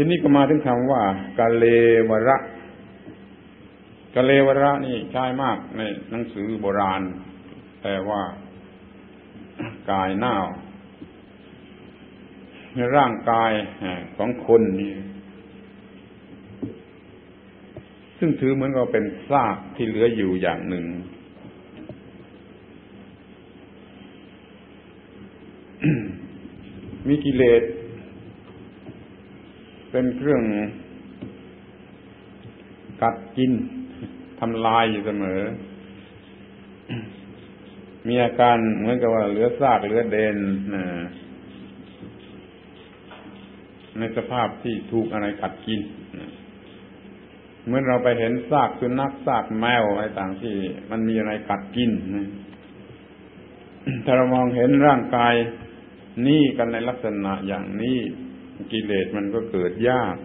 ทีนี้ก็มาถึงคำว่ากาเลวระกาเลวระนี่ใช้มากในหนังสือโบราณแต่ว่า กายหน้าในร่างกายของคนนี่ซึ่งถือเหมือนกับเป็นซากที่เหลืออยู่อย่างหนึ่ง มีกิเลส เป็นเครื่องกัดกินทำลายอยู่เสมอ มีอาการเหมือนกับว่าเหลือซากเหลือเดนในสภาพที่ถูกอะไรกัดกินเมื่อเราไปเห็นซากสุนัขซากแมวอะไรต่างที่ มันมีอะไรกัดกินถ้าเรามองเห็นร่างกายนี่กันในลักษณะอย่างนี้ กิเลสมันก็เกิดยาก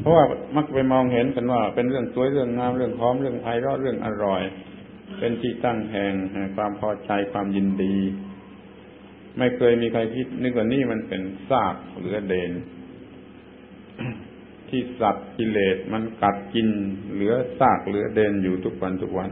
เพราะว่ามักไปมองเห็นกันว่า เป็นเรื่องสวยเรื่องงามเรื่องหอมเรื่องไพเราะเรื่องอร่อย เป็นที่ตั้งแห่งความพอใจความยินดี ไม่เคยมีใครคิดนึกว่านี่มันเป็นซากหรือเดนที่สัตว์กิเลสมันกัดกินเหลือซากเหลือเดนอยู่ทุกวันทุกวัน